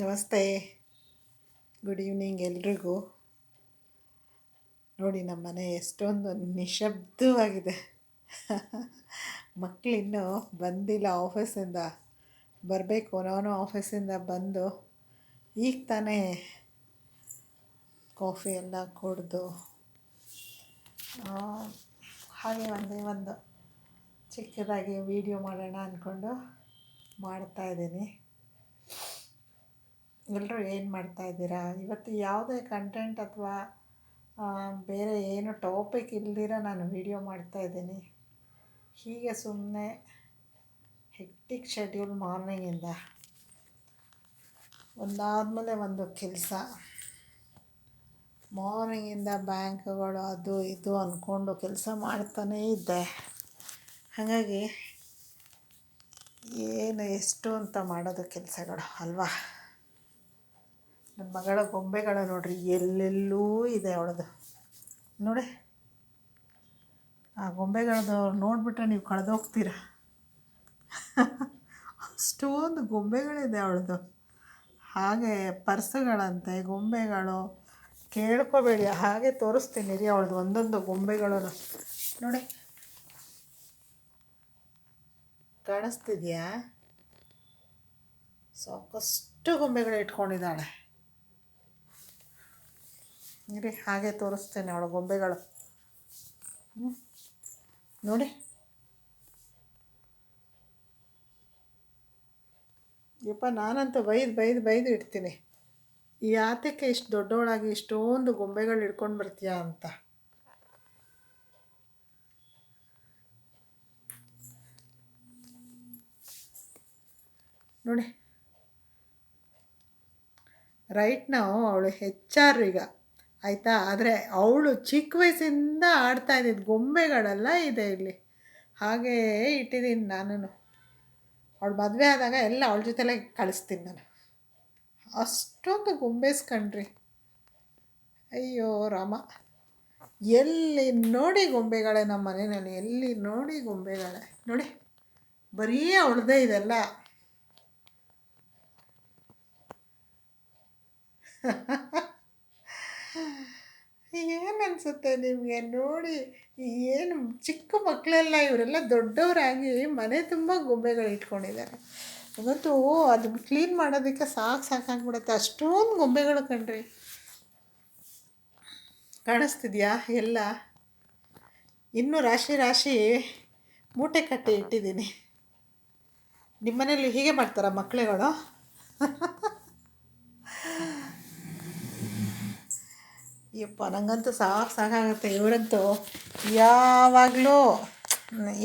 ನಮಸ್ತೆ. Good evening ಎಲ್ರಿಗೂ. ನೋಡಿ ನಮ್ಮ ಮನೆ ಎಷ್ಟೊಂದು ನಿಶಬ್ದವಾಗಿದೆ. ಮಕ್ಕಳು ಇನ್ನೂ ಬಂದಿಲ್ಲ ಆಫೀಸಿಂದ. ಬರಬೇಕು, ನಾನು ಆಫೀಸಿಂದ ಬಂದು ಈಗ ತಾನೇ ಕಾಫಿ ಎಲ್ಲ ಕುಡಿದು ಹಾಗೆ ಒಂದೇ ಒಂದು ಚಿಕ್ಕದಾಗಿ ವೀಡಿಯೋ ಮಾಡೋಣ ಅಂದ್ಕೊಂಡು ಮಾಡ್ತಾಯಿದ್ದೀನಿ ಎಲ್ಲರೂ ಏನು ಮಾಡ್ತಾ ಇದ್ದೀರಾ? ಇವತ್ತು ಯಾವುದೇ ಕಂಟೆಂಟ್ ಅಥವಾ ಬೇರೆ ಏನು ಟಾಪಿಕ್ ಇಲ್ದಿರ ನಾನು ವಿಡಿಯೋ ಮಾಡ್ತಾ ಇದ್ದೀನಿ. ಹೀಗೆ ಸುಮ್ಮನೆ ಹೆಕ್ಟಿಕ್ ಶೆಡ್ಯೂಲ್ ಮಾರ್ನಿಂಗಿಂದ ಒಂದಾದಮೇಲೆ ಒಂದು ಕೆಲಸ. ಮಾರ್ನಿಂಗಿಂದ ಬ್ಯಾಂಕ್ಗಳು ಅದು ಇದು ಅಂದ್ಕೊಂಡು ಕೆಲಸ ಮಾಡ್ತಾನೇ ಇದ್ದೆ. ಹಾಗಾಗಿ ಏನು ಎಷ್ಟು ಅಂತ ಮಾಡೋದು ಕೆಲಸಗಳು, ಅಲ್ವಾ? ನನ್ನ ಮಗಳ ಗೊಂಬೆಗಳು ನೋಡ್ರಿ, ಎಲ್ಲೆಲ್ಲೂ ಇದೆ ಅವಳದು. ನೋಡಿ, ಆ ಗೊಂಬೆಗಳದ್ದು ನೋಡಿಬಿಟ್ರೆ ನೀವು ಕಳೆದೋಗ್ತೀರ? ಅಷ್ಟೊಂದು ಗೊಂಬೆಗಳಿದೆ ಅವಳದು. ಹಾಗೆ ಪರ್ಸುಗಳಂತೆ, ಗೊಂಬೆಗಳು, ಕೇಳ್ಕೊಬೇಡಿ, ಹಾಗೆ ತೋರಿಸ್ತೀನಿ ರೀ ಅವಳದು ಒಂದೊಂದು ಗೊಂಬೆಗಳು. ನೋಡಿ, ಕಾಣಿಸ್ತಿದ್ಯಾ? ಸಾಕಷ್ಟು ಗೊಂಬೆಗಳು ಇಟ್ಕೊಂಡಿದ್ದಾಳೆ. ಇರಿ, ಹಾಗೆ ತೋರಿಸ್ತೇನೆ ಅವಳ ಗೊಂಬೆಗಳು. ನೋಡಿ. ಯಪ್ಪ, ನಾನಂತೂ ಬೈದು ಬೈದು ಬೈದು ಇಡ್ತೀನಿ. ಈ ಆತಕ್ಕೆ ಇಷ್ಟು ದೊಡ್ಡವಳಾಗಿ ಇಷ್ಟೊಂದು ಗೊಂಬೆಗಳು ಇಟ್ಕೊಂಡು ಬರ್ತೀಯಾ ಅಂತ. ನೋಡಿ. ರೈಟ್ ನಾವು ಅವಳು ಹೆಚ್ಚಾರು ಈಗ. ಆಯಿತಾ? ಆದರೆ ಅವಳು ಚಿಕ್ಕ ವಯಸ್ಸಿಂದ ಆಡ್ತಾ ಇದ್ದಿದ್ದು ಗೊಂಬೆಗಳೆಲ್ಲ ಇದೆ ಇಲ್ಲಿ. ಹಾಗೇ ಇಟ್ಟಿದ್ದೀನಿ ನಾನು ಅವಳು ಮದುವೆ ಆದಾಗ ಎಲ್ಲ ಅವಳ ಜೊತೆಲೇ ಕಳಿಸ್ತೀನಿ ನಾನು. ಅಷ್ಟೊಂದು ಗೊಂಬೆಸ್ಕಂಡ್ರಿ ಅಯ್ಯೋ ರಾಮ. ಎಲ್ಲಿ ನೋಡಿ ಗೊಂಬೆಗಳೇ ನಮ್ಮ ಮನೆಯಲ್ಲಿ ಎಲ್ಲಿ ನೋಡಿ ಗೊಂಬೆಗಳೇ? ನೋಡಿ, ಬರೀ ಅವಳದೇ ಇದೆಲ್ಲ ಏನು ಅನಿಸುತ್ತೆ ನಿಮಗೆ ನೋಡಿ, ಏನು ಚಿಕ್ಕ ಮಕ್ಕಳೆಲ್ಲ ಇವರೆಲ್ಲ ದೊಡ್ಡವರಾಗಿ ಮನೆ ತುಂಬ ಗೊಂಬೆಗಳು ಇಟ್ಕೊಂಡಿದ್ದಾರೆ. ಇವತ್ತು ಅದನ್ನ ಕ್ಲೀನ್ ಮಾಡೋದಕ್ಕೆ ಸಾಕು ಸಾಕಾಗ್ಬಿಡುತ್ತೆ ಅಷ್ಟೊಂದು ಗೊಂಬೆಗಳು ಕಣ್ರಿ. ಕಾಣಿಸ್ತಿದ್ಯಾ ಎಲ್ಲ? ಇನ್ನೂ ರಾಶಿ ರಾಶಿ ಮೂಟೆ ಕಟ್ಟಿ ಇಟ್ಟಿದ್ದೀನಿ. ನಿಮ್ಮನೇಲಿ ಹೀಗೆ ಮಾಡ್ತಾರಾ ಮಕ್ಕಳುಗಳು ಯಪ್ಪ ನನಗಂತೂ ಸಾಕು ಸಾಕಾಗುತ್ತೆ ಇವರಂತೂ. ಯಾವಾಗಲೂ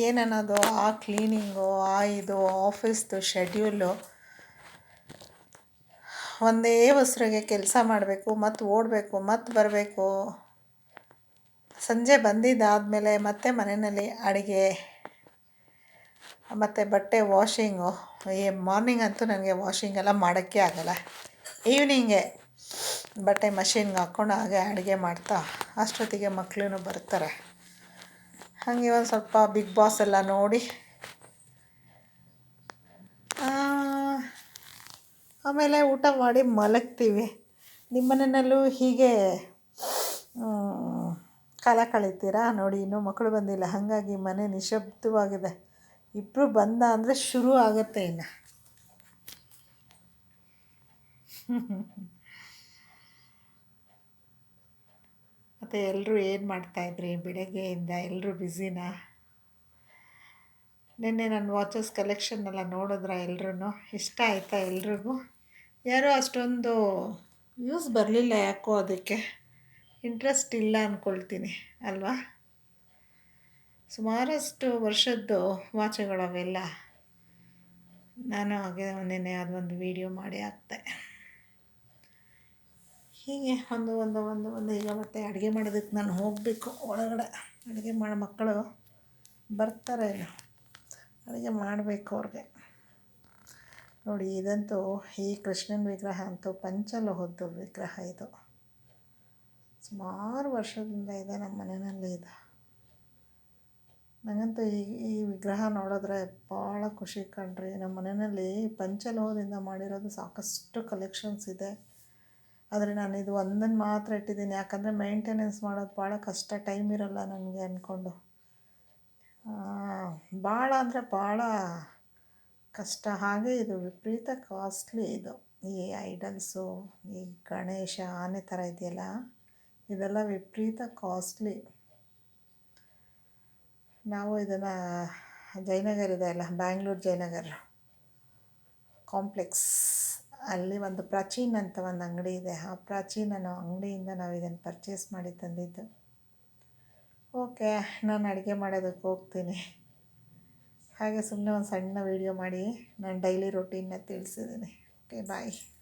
ಏನನ್ನೋದು, ಆ ಕ್ಲೀನಿಂಗು, ಆ ಇದು, ಆಫೀಸ್ದು ಶೆಡ್ಯೂಲು, ಒಂದೇ ಹೊಸ್ರಿಗೆ ಕೆಲಸ ಮಾಡಬೇಕು, ಮತ್ತು ಓಡಬೇಕು, ಮತ್ತು ಬರಬೇಕು. ಸಂಜೆ ಬಂದಿದ್ದಾದಮೇಲೆ ಮತ್ತೆ ಮನೆಯಲ್ಲಿ ಅಡುಗೆ, ಮತ್ತು ಬಟ್ಟೆ ವಾಷಿಂಗು. ಈ ಮಾರ್ನಿಂಗ್ ಅಂತೂ ನನಗೆ ವಾಷಿಂಗ್ ಎಲ್ಲ ಮಾಡೋಕ್ಕೆ ಆಗಲ್ಲ. ಈವ್ನಿಂಗೆ ಬಟ್ಟೆ ಮಷೀನ್ಗೆ ಹಾಕ್ಕೊಂಡು ಹಾಗೆ ಅಡುಗೆ ಮಾಡ್ತಾ ಅಷ್ಟೊತ್ತಿಗೆ ಮಕ್ಕಳು ಬರ್ತಾರೆ. ಹಾಗೆ ಒಂದು ಸ್ವಲ್ಪ ಬಿಗ್ ಬಾಸ್ ಎಲ್ಲ ನೋಡಿ. ಆಮೇಲೆ ಊಟ ಮಾಡಿ ಮಲಗ್ತೀವಿ. ನಿಮ್ಮ ಮನೆಯಲ್ಲೂ ಹೀಗೆ ಕಾಲ ಕಳೀತೀರಾ? ನೋಡಿ, ಇನ್ನೂ ಮಕ್ಕಳು ಬಂದಿಲ್ಲ. ಹಾಗಾಗಿ ಮನೆ ನಿಶಬ್ದವಾಗಿದೆ. ಇಬ್ಬರು ಬಂದ ಅಂದರೆ ಶುರು ಆಗುತ್ತೆ ಇನ್ನು. ಮತ್ತು ಎಲ್ಲರೂ ಏನು ಮಾಡ್ತಾಯಿದ್ರಿ ಬೆಳಗ್ಗೆಯಿಂದ? ಎಲ್ಲರೂ ಬ್ಯುಸಿನಾ? ನಿನ್ನೆ ನನ್ನ ವಾಚಸ್ ಕಲೆಕ್ಷನ್ನೆಲ್ಲ ನೋಡಿದ್ರ ಎಲ್ರೂ ಇಷ್ಟ ಆಯಿತಾ ಎಲ್ರಿಗೂ? ಯಾರೋ ಅಷ್ಟೊಂದು ಯೂಸ್ ಬರಲಿಲ್ಲ ಯಾಕೋ ಅದಕ್ಕೆ. ಇಂಟ್ರೆಸ್ಟ್ ಇಲ್ಲ ಅಂದ್ಕೊಳ್ತೀನಿ ಅಲ್ವಾ? ಸುಮಾರಷ್ಟು ವರ್ಷದ್ದು ವಾಚಗಳು ಅವೆಲ್ಲ ನಾನು ಹಾಗೆ ನಿನ್ನೆ ಅದೊಂದು ವೀಡಿಯೋ ಮಾಡಿ ಹಾಕ್ತೆ ಹೀಗೆ ಒಂದು ಒಂದು ಒಂದು ಒಂದು ಈಗ ಮತ್ತೆ ಅಡುಗೆ ಮಾಡೋದಕ್ಕೆ ನಾನು ಹೋಗಬೇಕು. ಒಳಗಡೆ ಅಡುಗೆ ಮಾಡೋ ಮಕ್ಕಳು ಬರ್ತಾರೆ ಅಡುಗೆ ಮಾಡಬೇಕು ಅವ್ರಿಗೆ. ನೋಡಿ, ಇದಂತೂ ಈ ಕೃಷ್ಣನ ವಿಗ್ರಹ ಅಂತೂ ಪಂಚಲೋಹದ್ದು ವಿಗ್ರಹ ಇದು. ಸುಮಾರು ವರ್ಷದಿಂದ ಇದೆ ನಮ್ಮ ಮನೆಯಲ್ಲಿ ಇದು. ನನಗಂತೂ ಈ ಈ ವಿಗ್ರಹ ನೋಡಿದ್ರೆ ಭಾಳ ಖುಷಿ ಕಣ್ರಿ. ನಮ್ಮ ಮನೆಯಲ್ಲಿ ಪಂಚಲೋಹದಿಂದ ಮಾಡಿರೋದು ಸಾಕಷ್ಟು ಕಲೆಕ್ಷನ್ಸ್ ಇದೆ. ಆದರೆ ನಾನು ಇದು ಒಂದನ್ನು ಮಾತ್ರ ಇಟ್ಟಿದ್ದೀನಿ. ಯಾಕಂದರೆ ಮೇಂಟೆನೆನ್ಸ್ ಮಾಡೋದು ಭಾಳ ಕಷ್ಟ ಟೈಮ್ ಇರೋಲ್ಲ ನನಗೆ ಅಂದ್ಕೊಂಡು ಭಾಳ ಅಂದರೆ ಭಾಳ ಕಷ್ಟ. ಹಾಗೆ ಇದು ವಿಪರೀತ ಕಾಸ್ಟ್ಲಿ ಇದು. ಈ ಐಡಲ್ಸು ಈ ಗಣೇಶ, ಆನೆ ಥರ ಇದೆಯಲ್ಲ, ಇದೆಲ್ಲ ವಿಪರೀತ ಕಾಸ್ಟ್ಲಿ ನಾವು ಇದನ್ನು ಜಯನಗರ ಇದೆ ಅಲ್ಲ ಬ್ಯಾಂಗ್ಳೂರು ಜಯನಗರ ಕಾಂಪ್ಲೆಕ್ಸ್ ಅಲ್ಲಿ ಒಂದು ಪ್ರಾಚೀನ್ ಅಂತ ಒಂದು ಅಂಗಡಿ ಇದೆ. ಆ ಪ್ರಾಚೀನ ಅಂಗಡಿಯಿಂದ ನಾವು ಇದನ್ನು ಪರ್ಚೇಸ್ ಮಾಡಿ ತಂದಿದ್ದು. ಓಕೆ ನಾನು ಅಡುಗೆ ಮಾಡೋದಕ್ಕೆ ಹೋಗ್ತೀನಿ. ಹಾಗೆ ಸುಮ್ಮನೆ ಒಂದು ಸಣ್ಣ ವೀಡಿಯೋ ಮಾಡಿ ನಾನು ಡೈಲಿ ರೊಟೀನ್ನ ತಿಳಿಸಿದ್ದೀನಿ. Okay bye